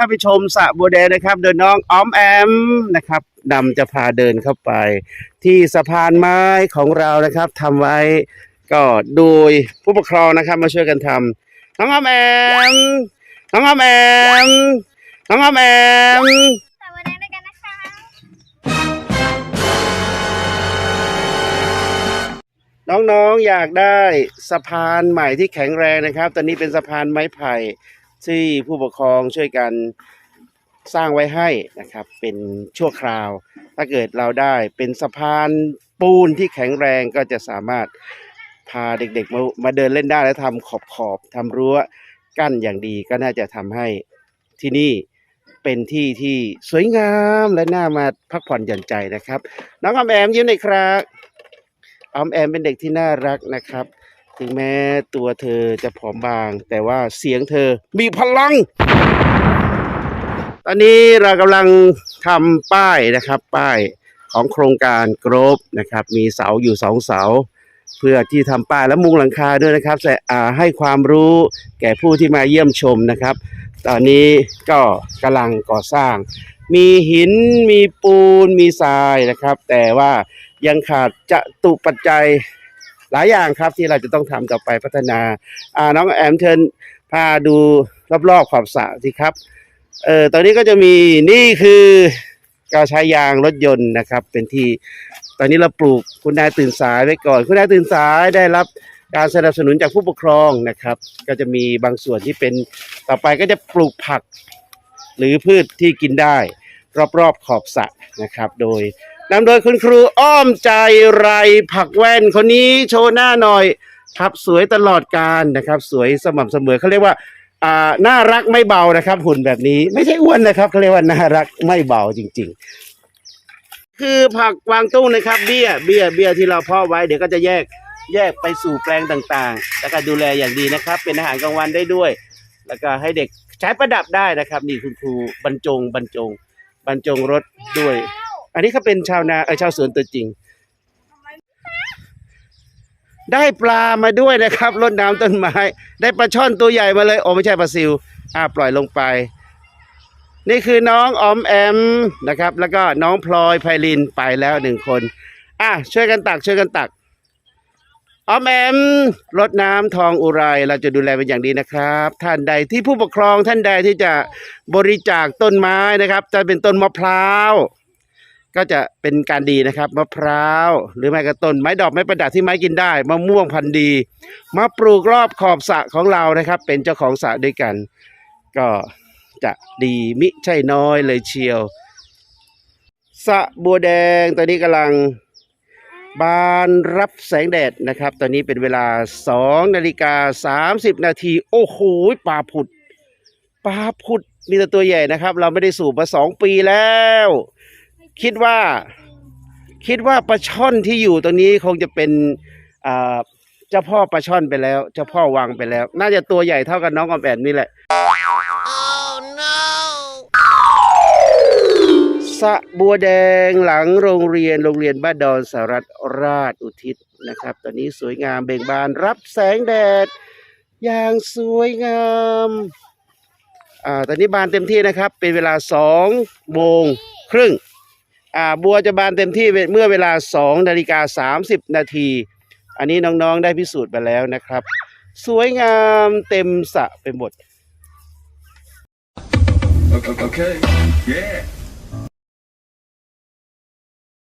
เข้าไปชมสระบัวแดงนะครับโดยน้องออมแอมนะครับนำจะพาเดินเข้าไป ที่สะพานไม้ของเรานะครับทำไว้ก็โดยผู้ปกครองนะครับมาช่วยกันทำน้องออมแอมน้องออมแอมน้องออมแอมสวัสดีด้วยกันนะคะน้องๆอยากได้สะพานใหม่ที่แข็งแรงนะครับ ตอนนี้เป็นสะพานไม้ไผ่ ที่ผู้ปกครองช่วยกันสร้างไว้ให้นะครับ เป็นชั่วคราว ถ้าเกิดเราได้เป็นสะพานปูนที่แข็งแรงก็จะสามารถพาเด็กๆมามาเดินเล่นได้และทำขอบขอบทำรั้วกั้นอย่างดีก็น่าจะทำให้ที่นี่เป็นที่ที่สวยงามและน่ามาพักผ่อนหย่อนใจนะครับ น้องออมแอมยิ้มหน่อยครับออมแอมเป็นเด็กที่น่ารักนะครับ ถึงแม้ตัวเธอจะผอมบาง แต่ว่าเสียงเธอมีพลัง ตอนนี้เรากำลังทำป้ายนะครับ ป้ายของโครงการกรบนะครับ มีเสาอยู่สองเสา เพื่อที่ทำป้ายและมุงหลังคาด้วยนะครับแต่อาให้ความรู้แก่ผู้ที่มาเยี่ยมชมนะครับ ตอนนี้ก็กำลังก่อสร้าง มีหินมีปูนมีทรายนะครับ แต่ว่ายังขาดจะตุปัจจัย หลายอย่างครับที่เราจะต้องทำต่อไปพัฒนาอ่าน้องแอมเชิญพาดูรอบๆขอบสระสิครับเออตอนนี้ก็จะมีนี่คือกาวใช้ยางรถยนต์นะครับ เป็นที่ตอนนี้เราปลูกคุณนายตื่นสายไว้ก่อน คุณนายตื่นสายได้รับการสนับสนุนจากผู้ปกครองนะครับ ก็จะมีบางส่วนที่เป็นต่อไปก็จะปลูกผัก หรือพืชที่กินได้ รอบๆขอบสระนะครับ โดย นำโดยคุณครูอ้อมใจไรผักแว่นคนนี้โชว์หน้าหน่อยครับสวยตลอดการนะครับ สวยสม่ำเสมอเขาเรียกว่าอ่าน่ารักไม่เบานะครับ หุ่นแบบนี้ไม่ใช่อ้วนนะครับเขาเรียกว่าน่ารักไม่เบาจริง ๆ คือผักกวางตุ้งนะครับ เบี้ยเบี้ยเบี้ยที่เราเพาะไว้เดี๋ยวก็จะแยกแยกไปสู่แปลงต่างๆ แล้วก็ดูแลอย่างดีนะครับ เป็นอาหารกลางวันได้ด้วย แล้วก็ให้เด็กใช้ประดับได้นะครับ นี่คุณครูบรรจงบรรจงบรรจงรถด้วย อันนี้เขาเป็นชาวนาเออชาวสวนตัวจริง ได้ปลามาด้วยนะครับรดน้ำต้นไม้ ได้ปลาช่อนตัวใหญ่มาเลยโอ้ไม่ใช่ปลาซิวอ่าปล่อยลงไป นี่คือน้องออมแอมนะครับ แล้วก็น้องพลอยไพลินไปแล้วหนึ่งคนอะช่วยกันตักช่วยกันตักออมแอมรดน้ำทองอุไรเราจะดูแลเป็นอย่างดีนะครับ ท่านใดที่ผู้ปกครองท่านใดที่จะบริจาคต้นไม้นะครับ จะเป็นต้นมะพร้าว ก็จะเป็นการดีนะครับมะพร้าวหรือแม้กระต้นไม้ดอกไม้ประดับที่ไม้กินได้มะม่วงพันธุ์ดีมาปลูกรอบขอบสระของเรานะครับ เป็นเจ้าของสระด้วยกัน ก็จะดีมิใช่น้อยเลยเชียวสระบัวแดงตอนนี้กำลังบานรับแสงแดดนะครับ ตอนนี้เป็นเวลา2นาฬิกา30 นาที โอ้โหปลาผุดปลาผุดมีแต่ตัวใหญ่นะครับ เราไม่ได้สูบมาสองปีแล้ว คิดว่า คิดว่าปลาช่อนที่อยู่ตรงนี้คงจะเป็นอ่าเจ้าพ่อปลาช่อนไปแล้ว เจ้าพ่อวังไปแล้ว น่าจะตัวใหญ่เท่ากับน้องออมแอนนี่แหละ สระบัวแดงหลังโรงเรียนโรงเรียนบ้านดอนสารัตราชอุทิศนะครับ ตอนนี้สวยงามเบ่งบานรับแสงแดด อย่างสวยงาม อ่า ตอนนี้บานเต็มที่นะครับ เป็นเวลาสองโมงครึ่ง บัวจะบานเต็มที่เมื่อเวลาสองนาฬิกาสามสิบนาที อันนี้น้องๆได้พิสูจน์ไปแล้วนะครับ สวยงามเต็มสระไปหมด Okay. okay. Yeah.